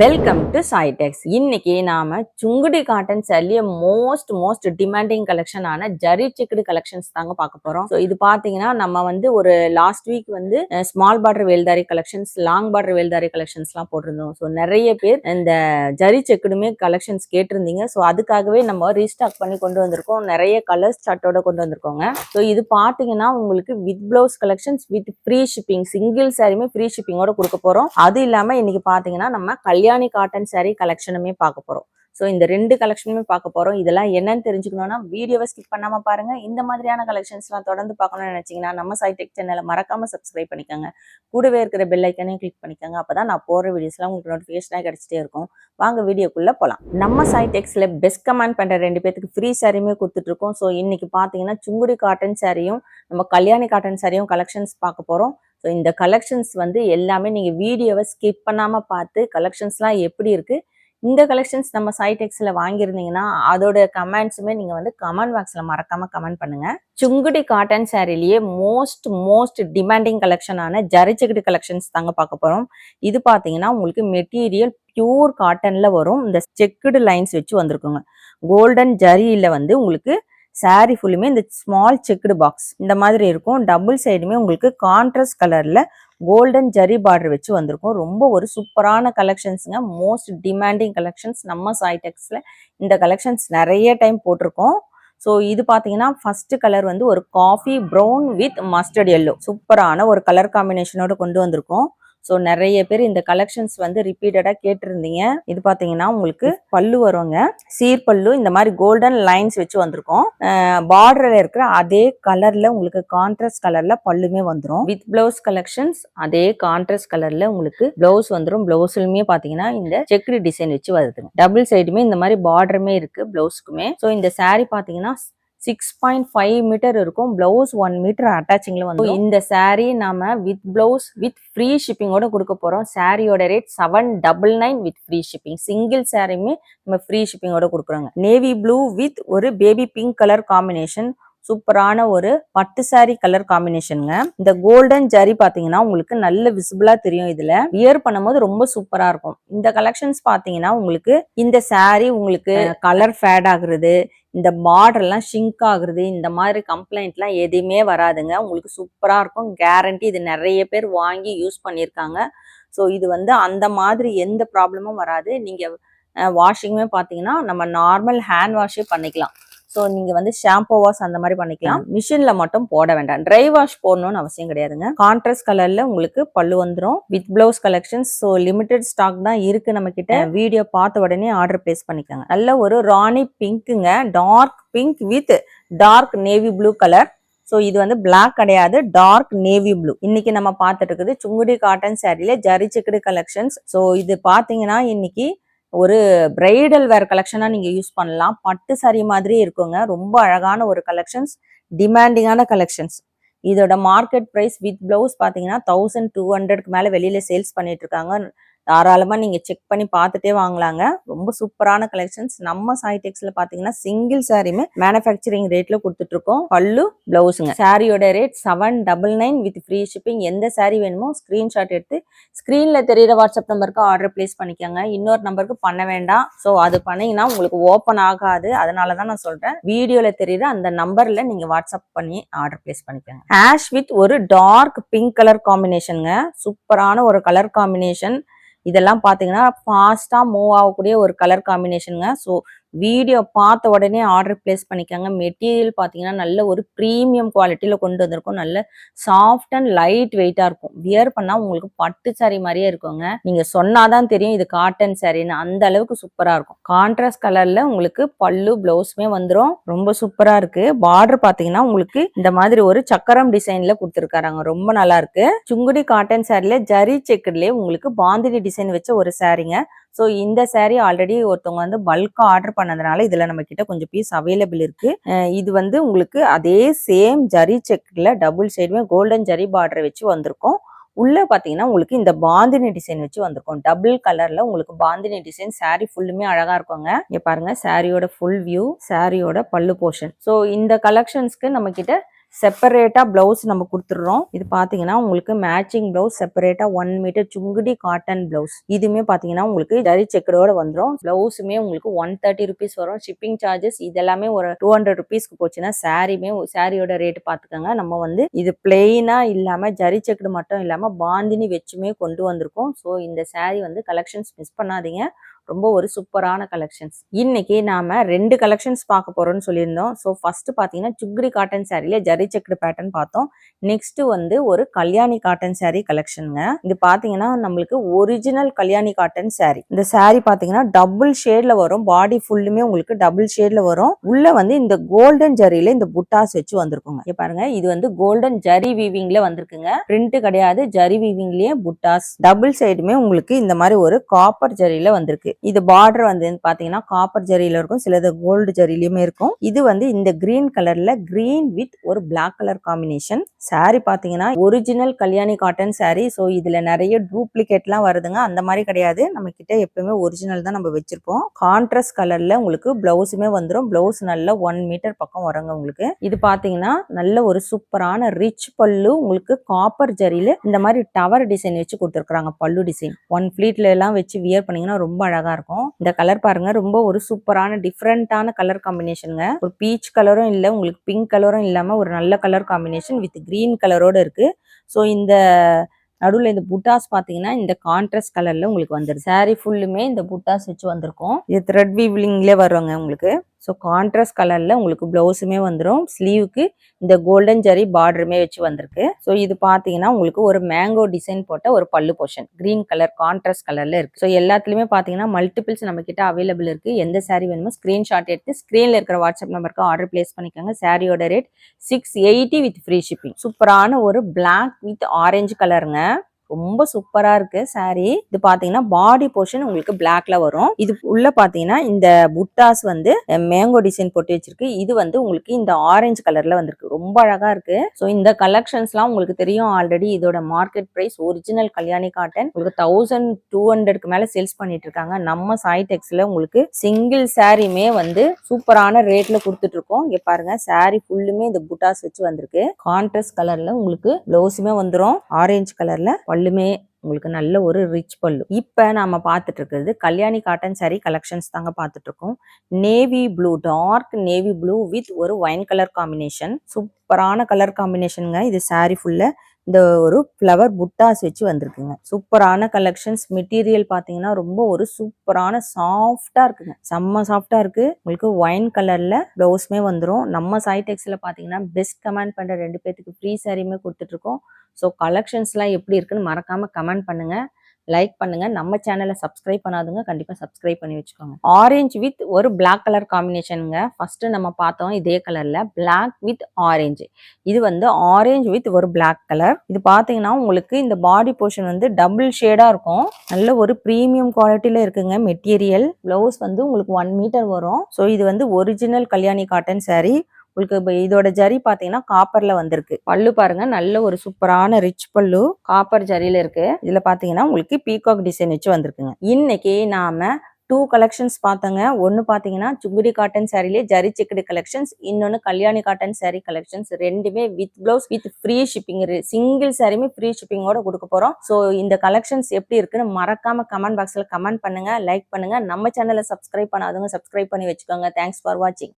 Welcome to சாய்டெக்ஸ் இன்னைக்கு நாம Sungudi cotton சரிலிய மோஸ்ட் மோஸ்ட் டிமாண்டிங் கலெக்ஷனான ஜரி செக்குடு கலெக்ஷன்ஸ் தாங்க பார்க்க போறோம். ஸோ இது பாத்தீங்கன்னா நம்ம வந்து ஒரு லாஸ்ட் வீக் வந்து small border Veldhari collections long border Veldhari கலெக்ஷன்ஸ்லாம் போட்டிருந்தோம். ஸோ நிறைய பேர் இந்த ஜரி செக்குடுமே கலெக்ஷன்ஸ் கேட்டிருந்தீங்க. ஸோ அதுக்காகவே நம்ம ரீஸ்டாக் பண்ணி கொண்டு வந்திருக்கோம். நிறைய கலர்ஸ் சார்ட்டோட கொண்டு வந்திருக்கோங்க. ஸோ இது பாத்தீங்கன்னா உங்களுக்கு with blouse collections with free shipping single சாரியுமே ஃப்ரீ ஷிப்பிங்கோட கொடுக்க போறோம். அது இல்லாம இன்னைக்கு பாத்தீங்கன்னா நம்ம கல்யாணி காட்டன் saree கலெக்ஷனுமே பார்க்க போகிறோம் ஸோ இந்த ரெண்டு கலெக்ஷனுமே பார்க்க போகிறோம் இதெல்லாம் என்னன்னு தெரிஞ்சுக்கணும்னா வீடியோவை ஸ்கிப் பண்ணாமல் பாருங்கள் இந்த மாதிரியான கலெக்ஷன்ஸ்லாம் தொடர்ந்து பார்க்கணும்னு நினச்சிங்கன்னா நம்ம சைடெக் சேனலை மறக்காமல் சப்ஸ்கிரைப் பண்ணிக்கோங்க. கூடவே இருக்கிற பெல் ஐக்கனையும் கிளிக் பண்ணிக்கோங்க. அப்பதான் நான் போகிற வீடியோஸ்லாம் உங்களுக்கு நோட்டிஃபிகேஷனாக கிடச்சிட்டே இருக்கும். வாங்க வீடியோக்குள்ளே போகலாம் நம்ம சைடெக்ஸில் பெஸ்ட் கமெண்ட் பண்ணுற ரெண்டு பேத்துக்கு ஃப்ரீ சாரியுமே கொடுத்துட்ருக்கோம் ஸோ இன்றைக்கி பார்த்தீங்கன்னா சுங்குடி காட்டன் சாரியும் நம்ம கல்யாணி காட்டன் சாரியும் கலெக்ஷன்ஸ் பார்க்க போகிறோம் ஸோ இந்த கலெக்ஷன்ஸ் வந்து எல்லாமே நீங்கள் வீடியோவை ஸ்கிப் பண்ணாமல் பார்த்து கலெக்ஷன்ஸ்லாம் எப்படி இருக்குது இந்த கலெக்ஷன்ஸ் நம்ம சைடெக்ஸில் வாங்கியிருந்தீங்கன்னா அதோட கமெண்ட்ஸுமே நீங்கள் வந்து கமெண்ட் பாக்ஸில் மறக்காமல் கமெண்ட் பண்ணுங்கள் சுங்குடி காட்டன் சாரிலேயே மோஸ்ட் மோஸ்ட் டிமாண்டிங் கலெக்ஷனான ஜரிச்சகடி கலெக்ஷன்ஸ் தாங்க பார்க்க போகிறோம் இது பார்த்தீங்கன்னா உங்களுக்கு மெட்டீரியல் பியூர் காட்டனில் வரும். இந்த செக்குடு லைன்ஸ் வச்சு வந்திருக்குங்க. கோல்டன் ஜரியில் வந்து உங்களுக்கு saree ஃபுல்லுமே இந்த ஸ்மால் செக்குடு பாக்ஸ் இந்த மாதிரி இருக்கும். டபுள் சைடுமே உங்களுக்கு கான்ட்ராஸ்ட் கலரில் கோல்டன் ஜரி பார்டர் வச்சு வந்திருக்கும். ரொம்ப ஒரு சூப்பரான கலெக்ஷன்ஸுங்க மோஸ்ட் டிமாண்டிங் கலெக்ஷன்ஸ் நம்ம சாய்டெக்ஸில் இந்த கலெக்ஷன்ஸ் நிறைய டைம் போட்டிருக்கோம். ஸோ இது பார்த்தீங்கன்னா ஃபஸ்ட்டு கலர் வந்து ஒரு coffee brown with mustard yellow சூப்பரான ஒரு கலர் காம்பினேஷனோட கொண்டு வந்திருக்கோம். ஸோ நிறைய பேர் இந்த கலெக்ஷன்ஸ் வந்து ரிப்பீட்டடாக கேட்டிருந்தீங்க. இது பார்த்தீங்கன்னா உங்களுக்கு பல்லு வருங்க. சீர்பல்லு இந்த மாதிரி கோல்டன் லைன்ஸ் வச்சு வந்திருக்கும். பார்டரில் இருக்கிற அதே கலரில் உங்களுக்கு கான்ட்ராஸ்ட் கலரில் பல்லுமே வந்துடும் வித் பிளவுஸ் கலெக்ஷன்ஸ் அதே கான்ட்ராஸ்ட் கலரில் உங்களுக்கு பிளவுஸ் வந்துடும் பிளவுஸ்லுமே பார்த்தீங்கன்னா இந்த செக்ரி டிசைன் வச்சு வருதுங்க. டபுள் சைடுமே இந்த மாதிரி பார்டருமே இருக்குது பிளவுஸ்க்குமே ஸோ இந்த சாரீ பார்த்தீங்கன்னா சிக்ஸ் பாயிண்ட் ஃபைவ் மீட்டர் இருக்கும். பிளவுஸ் ஒன் மீட்டர் அட்டாச்சிங்ல வந்து. இந்த சாரீ நாம வித் பிளவுஸ் வித் ஃப்ரீ ஷிப்பிங்கோட கொடுக்க போறோம். சாரியோட rate seven double nine with free shipping single சாரியுமே நம்ம ஃப்ரீ ஷிப்பிங்கோட கொடுக்குறோங்க. நேவி ப்ளூ வித் ஒரு பேபி பிங்க் கலர் காம்பினேஷன் சூப்பரான ஒரு பட்டு சாரி கலர் காம்பினேஷனுங்க இந்த கோல்டன் ஜரி பாத்தீங்கன்னா உங்களுக்கு நல்ல விசிபிளா தெரியும் இதுல. வியர் பண்ணும்போது ரொம்ப சூப்பரா இருக்கும். இந்த கலெக்ஷன்ஸ் பாத்தீங்கன்னா உங்களுக்கு இந்த saree உங்களுக்கு கலர் ஃபேட் ஆகுறது இந்த பார்டர் எல்லாம் ஷிங்க் ஆகுறது இந்த மாதிரி கம்ப்ளைண்ட்லாம் எதுவுமே வராதுங்க. உங்களுக்கு சூப்பரா இருக்கும். கேரண்டி இது நிறைய பேர் வாங்கி யூஸ் பண்ணியிருக்காங்க. ஸோ இது வந்து அந்த மாதிரி எந்த ப்ராப்ளமும் வராது. நீங்க வாஷிங்குமே பார்த்தீங்கன்னா நம்ம நார்மல் ஹேண்ட் வாஷே பண்ணிக்கலாம். ஸோ நீங்க வந்து ஷாம்போ வாஷ் அந்த மாதிரி பண்ணிக்கலாம். மிஷின்ல மட்டும் போட வேண்டாம். ட்ரை வாஷ் போடணும்னு அவசியம் கிடையாதுங்க. கான்ட்ராஸ்ட் கலர்ல உங்களுக்கு பல்லு வந்துடும் with blouse collections so limited stock தான் இருக்கு நம்ம கிட்ட வீடியோ பார்த்த உடனே ஆர்டர் பிளேஸ் பண்ணிக்கோங்க. நல்ல ஒரு ராணி பிங்க்குங்க. Dark pink with dark navy blue colour so இது வந்து Black கிடையாது. டார்க் நேவி ப்ளூ இன்னைக்கு நம்ம பார்த்துட்டு இருக்குது சுங்குடி காட்டன் சாரியில ஜரி செக்குடு கலெக்ஷன்ஸ் ஸோ இது பார்த்தீங்கன்னா இன்னைக்கு ஒரு பிரைடல் வேர் கலெக்ஷனாக நீங்கள் யூஸ் பண்ணலாம். பட்டு சாரி மாதிரி இருக்குங்க. ரொம்ப அழகான ஒரு கலெக்ஷன்ஸ் டிமாண்டிங்கான கலெக்ஷன்ஸ் இதோட மார்க்கெட் ப்ரைஸ் வித் ப்ளவுஸ் பார்த்தீங்கன்னா தௌசண்ட் டூ ஹண்ட்ரட்க்கு மேலே வெளியில் சேல்ஸ் பண்ணிட்டு இருக்காங்க. தாராளமாக நீங்கள் செக் பண்ணி பார்த்துட்டே வாங்கலாங்க. ரொம்ப சூப்பரான கலெக்ஷன்ஸ் நம்ம சாய்டெக்ஸில் பார்த்தீங்கன்னா சிங்கிள் சாரியுமே மேனுஃபேக்சரிங் ரேட்டில் கொடுத்துட்ருக்கோம். பல்லு பிளவுஸுங்க சாரியோட rate seven double nine with free shipping எந்த சாரி வேணுமோ ஸ்க்ரீன்ஷாட் எடுத்து ஸ்க்ரீனில் தெரியிற வாட்ஸ்அப் நம்பருக்கு ஆர்டர் பிளேஸ் பண்ணிக்கோங்க. இன்னொரு நம்பருக்கு பண்ண வேண்டாம். ஸோ அது பண்ணிங்கன்னா உங்களுக்கு ஓப்பன் ஆகாது. அதனால தான் நான் சொல்கிறேன் வீடியோவில் தெரியுற அந்த நம்பரில் நீங்கள் வாட்ஸ்அப் பண்ணி ஆர்டர் பிளேஸ் பண்ணிக்கோங்க. ஆஷ் வித் ஒரு டார்க் பிங்க் கலர் காம்பினேஷனுங்க சூப்பரான ஒரு கலர் காம்பினேஷன் இதெல்லாம் பார்த்தீங்கன்னா ஃபாஸ்ட்டாக மூவ் ஆகக்கூடிய ஒரு கலர் காம்பினேஷனுங்க ஸோ வீடியோ பார்த்த உடனே ஆர்டர் பிளேஸ் பண்ணிக்கோங்க. மெட்டீரியல் பார்த்தீங்கன்னா நல்ல ஒரு ப்ரீமியம் குவாலிட்டியில் கொண்டு வந்திருக்கும். நல்ல சாஃப்ட் அண்ட் லைட் வெயிட்டாக இருக்கும். வியர் பண்ணால் உங்களுக்கு பட்டு saree மாதிரியே இருக்குங்க. நீங்கள் சொன்னாதான் தெரியும் இது காட்டன் சாரின்னு அந்த அளவுக்கு சூப்பராக இருக்கும். கான்ட்ராஸ்ட் கலரில் உங்களுக்கு பல்லு ப்ளவுஸுமே வந்துடும் ரொம்ப சூப்பராக இருக்குது பார்டர் பார்த்தீங்கன்னா உங்களுக்கு இந்த மாதிரி ஒரு சக்கரம் டிசைனில் கொடுத்துருக்காங்க. ரொம்ப நல்லா இருக்கு. சுங்குடி காட்டன் சாரியில் ஜரி செக்கர்லேயே உங்களுக்கு பாந்தினி டிசைன் வச்ச ஒரு சாரீங்க ஸோ இந்த சேரீ ஆல்ரெடி ஒருத்தவங்க வந்து பல்காக ஆர்டர் பண்ணதுனால இதில் நம்ம கிட்ட கொஞ்சம் பீஸ் அவைலபிள் இருக்கு. இது வந்து உங்களுக்கு அதே சேம் ஜரி செக்கில் டபுள் சைடுமே கோல்டன் ஜரி பார்டர் வச்சு வந்திருக்கும். உள்ள பார்த்தீங்கன்னா உங்களுக்கு இந்த பாந்தினி டிசைன் வச்சு வந்திருக்கும். டபுள் கலர்ல உங்களுக்கு பாந்தினி டிசைன் சாரீ ஃபுல்லுமே அழகா இருக்குங்க. இங்க பாருங்க சாரியோட ஃபுல் வியூ சாரியோட பல்லு போர்ஷன் ஸோ இந்த கலெக்ஷன்ஸ்க்கு நம்ம செப்பரேட்டாக ப்ளவுஸ் நம்ம கொடுத்துட்றோம். இது பார்த்தீங்கன்னா உங்களுக்கு மேட்சிங் ப்ளவுஸ் செப்பரேட்டாக one metre Sungudi cotton blouse இதுவுமே பார்த்தீங்கன்னா உங்களுக்கு ஜரி செக்கரோட வந்துடும் ப்ளவுஸுமே உங்களுக்கு ஒன் தேர்ட்டி ருபீஸ் வரும். ஷிப்பிங் சார்ஜஸ் இதெல்லாமே ஒரு டூ ஹண்ட்ரட் ருபீஸ்க்கு போச்சுன்னா சாரியுமே சாரியோட ரேட் பார்த்துக்கோங்க நம்ம வந்து இது பிளெயினாக இல்லாமல் ஜரி செக்குடு மட்டும் இல்லாமல் பாந்தினி வச்சுமே கொண்டு வந்திருக்கோம். ஸோ இந்த சாரி வந்து கலெக்ஷன்ஸ் மிஸ் பண்ணாதீங்க. ரொம்ப ஒரு சூப்பரான கலெக்ஷன்ஸ் இன்னைக்கு நாம ரெண்டு கலெக்ஷன்ஸ் பார்க்க போறோம்னு சொல்லியிருந்தோம். ஸோ ஃபர்ஸ்ட் பார்த்தீங்கன்னா சுக்ரி காட்டன் சாரில ஜரி செக்குடு பேட்டர்ன் பார்த்தோம். நெக்ஸ்ட் வந்து ஒரு கல்யாணி காட்டன் சாரி கலெக்ஷனுங்க இது பார்த்தீங்கன்னா நம்மளுக்கு ஒரிஜினல் கல்யாணி காட்டன் சாரி இந்த சாரி பார்த்தீங்கன்னா டபுள் ஷேட்ல வரும். பாடி ஃபுல்லுமே உங்களுக்கு டபுள் ஷேட்ல வரும். உள்ள வந்து இந்த கோல்டன் ஜரியில இந்த புட்டாஸ் வச்சு வந்திருக்குங்க. பாருங்க இது வந்து கோல்டன் ஜரி வீவிங்ல வந்திருக்குங்க. பிரிண்ட் கிடையாது ஜரி வீவிங்லயே புட்டாஸ். டபுள் சைடுமே உங்களுக்கு இந்த மாதிரி ஒரு காப்பர் ஜரியில வந்திருக்கு. இது பார்டர் வந்து பாத்தீங்கன்னா காப்பர் ஜரியில இருக்கும். சிலது கோல்டு ஜரியிலுமே இருக்கும். இது வந்து இந்த கிரீன் கலர்ல கிரீன் வித் ஒரு பிளாக் கலர் காம்பினேஷன் சாரி பாத்தீங்கன்னா original Kalyani cotton sari so இதுல நிறைய டூப்ளிகேட்லாம் வருதுங்க. அந்த மாதிரி கிடையாது. நம்ம கிட்ட எப்பவுமே ஒரிஜினல் தான் நம்ம வச்சிருப்போம். கான்ட்ராஸ்ட் கலர்ல உங்களுக்கு பிளவுஸுமே வந்துடும் பிளவுஸ் நல்ல ஒன் மீட்டர் பக்கம் வருங்க உங்களுக்கு. இது பாத்தீங்கன்னா நல்ல ஒரு சூப்பரான ரிச் பல்லு உங்களுக்கு காப்பர் ஜரியில இந்த மாதிரி டவர் டிசைன் வச்சு கொடுத்துருக்காங்க பல்லு டிசைன் ஒன் ஃபிளீட்ல எல்லாம் வச்சு வியர் பண்ணீங்கன்னா ரொம்ப அழகா இருக்கும். இந்த கலர் பாருங்க ரொம்ப ஒரு சூப்பரான டிஃப்ரெண்டான கலர் காம்பினேஷனுங்க. ஒரு பீச் கலரும் இல்ல உங்களுக்கு பிங்க் கலரும் இல்லாம ஒரு நல்ல கலர் காம்பினேஷன் வித் கிரீன் கலரோட இருக்கு. ஸோ இந்த நடுவில் இந்த புட்டாஸ் பார்த்தீங்கன்னா இந்த கான்ட்ராஸ்ட் கலர்ல உங்களுக்கு வந்துடும் சாரீ ஃபுல்லுமே இந்த புட்டாஸ் வச்சு வந்திருக்கும். இது த்ரெட் வீவ்லிங்லேயே வருவாங்க உங்களுக்கு. ஸோ கான்ட்ராஸ்ட் கலர்ல உங்களுக்கு ப்ளவுஸுமே வந்துடும் ஸ்லீவுக்கு இந்த கோல்டன் ஜரி பார்டருமே வச்சு வந்திருக்கு. ஸோ இது பார்த்தீங்கன்னா உங்களுக்கு ஒரு மேங்கோ டிசைன் போட்ட ஒரு பல்லு போர்ஷன் கிரீன் கலர் கான்ட்ராஸ்ட் கலர்ல இருக்கு. ஸோ எல்லாத்துலேயுமே பார்த்தீங்கன்னா மல்டிபிள்ஸ் நம்ம கிட்ட அவைலபிள் இருக்கு. எந்த சாரீ வேணுமோ ஸ்க்ரீன்ஷாட் எடுத்து ஸ்க்ரீனில் இருக்கிற வாட்ஸ்அப் நம்பருக்கு ஆர்டர் பிளேஸ் பண்ணிக்கோங்க. சாரியோட rate six eighty with free shipping சூப்பரான ஒரு பிளாக் வித் ஆரஞ்சு கலருங்க ரொம்ப சூப்பரா இருக்கு சாரி இது பாத்தீங்கன்னா பாடி போர்ஷன் உங்களுக்கு பிளாக்ல வரும். இது உள்ள பாத்தீங்கன்னா இந்த புட்டாஸ் வந்து மேங்கோ டிசைன் போட்டு வச்சிருக்கு. இது வந்து உங்களுக்கு இந்த ஆரஞ்சு கலர்ல வந்திருக்கு. ரொம்ப அழகா இருக்கு. ஸோ இந்த கலெக்ஷன்ஸ்லாம் உங்களுக்கு தெரியும் ஆல்ரெடி இதோட market price original Kalyani cotton உங்களுக்கு தௌசண்ட் டூ ஹண்ட்ரட்க்கு மேல சேல்ஸ் பண்ணிட்டு இருக்காங்க. நம்ம சாய்டெக்ஸ்ல உங்களுக்கு சிங்கிள் சாரியுமே வந்து சூப்பரான ரேட்ல கொடுத்துட்டு இருக்கோம். இங்க பாருங்க சாரி ஃபுல்லுமே இந்த புட்டாஸ் வச்சு வந்திருக்கு. கான்ட்ராஸ்ட் கலர்ல உங்களுக்கு பிளவுஸுமே வந்துரும். ஆரஞ்சு கலர்ல பல்லுமே உங்களுக்கு நல்ல ஒரு ரிச் பல்லு. இப்ப நாம பார்த்துட்டு இருக்கிறது கல்யாணி காட்டன் சாரீ கலெக்ஷன்ஸ் தாங்க பார்த்துட்டு இருக்கோம் navy blue dark navy blue with ஒரு wine colour combination super colour காம்பினேஷனுங்க இது சாரி ஃபுல்ல இந்த ஒரு ஃப்ளவர் புட்டாஸ் வச்சு வந்திருக்குங்க. சூப்பரான கலெக்ஷன்ஸ் மெட்டீரியல் பார்த்தீங்கன்னா ரொம்ப ஒரு சூப்பரான சாஃப்டாக இருக்குங்க. செம்ம சாஃப்டாக இருக்கு. உங்களுக்கு ஒயின் கலரில் ப்ளவுஸ்மே வந்துடும் நம்ம சைடெக்ஸில் பார்த்தீங்கன்னா பெஸ்ட் கமெண்ட் பண்ணுற ரெண்டு பேர்த்துக்கு ஃப்ரீ சாரியுமே கொடுத்துட்ருக்கோம் ஸோ கலெக்ஷன்ஸ்லாம் எப்படி இருக்குன்னு மறக்காமல் கமெண்ட் பண்ணுங்க. லைக் பண்ணுங்க. நம்ம சேனலை சப்ஸ்கிரைப் பண்ணாதுங்க கண்டிப்பா சப்ஸ்கிரைப் பண்ணி வச்சுக்கோங்க. ஆரஞ்சு வித் ஒரு பிளாக் கலர் காம்பினேஷனுங்க ஃபர்ஸ்ட் நம்ம பார்த்தோம் இதே கலர்ல பிளாக் வித் ஆரஞ்சு இது வந்து ஆரஞ்சு வித் ஒரு பிளாக் கலர் இது பாத்தீங்கன்னா உங்களுக்கு இந்த பாடி போர்ஷன் வந்து டபுள் ஷேடா இருக்கும். நல்ல ஒரு ப்ரீமியம் குவாலிட்டியில இருக்குங்க மெட்டீரியல் பிளவுஸ் வந்து உங்களுக்கு ஒன் மீட்டர் வரும். ஸோ இது வந்து ஒரிஜினல் கல்யாணி காட்டன் சாரீ உங்களுக்கு இதோட ஜரி பாத்தீங்கன்னா காப்பர்ல வந்திருக்கு. பல்லு பாருங்க நல்ல ஒரு சூப்பரான ரிச் பல்லு. காப்பர் ஜரியில இருக்கு. இதுல பாத்தீங்கன்னா உங்களுக்கு பீகாக் டிசைன் வச்சு வந்திருக்குங்க. இன்னைக்கு நாம டூ கலெக்ஷன்ஸ் பார்த்தோங்க. ஒன்னு பாத்தீங்கன்னா சுங்குடி காட்டன் சாரிலே ஜரி சிக்கடி கலெக்ஷன்ஸ் இன்னொன்னு கல்யாணி காட்டன் சாரி கலெக்ஷன்ஸ் ரெண்டுமே with blouse with free shipping single சாரியுமே ஃப்ரீ ஷிப்பிங்கோட கொடுக்க போறோம். ஸோ இந்த கலெக்ஷன்ஸ் எப்படி இருக்குன்னு மறக்காம கமெண்ட் பாக்ஸ்ல கமெண்ட் பண்ணுங்க லைக் பண்ணுங்க. நம்ம சேனலை சப்ஸ்கிரைப் பண்ணாதவங்க சப்ஸ்கிரைப் பண்ணி வச்சுக்கோங்க. தேங்க்ஸ் ஃபார் வாட்சிங்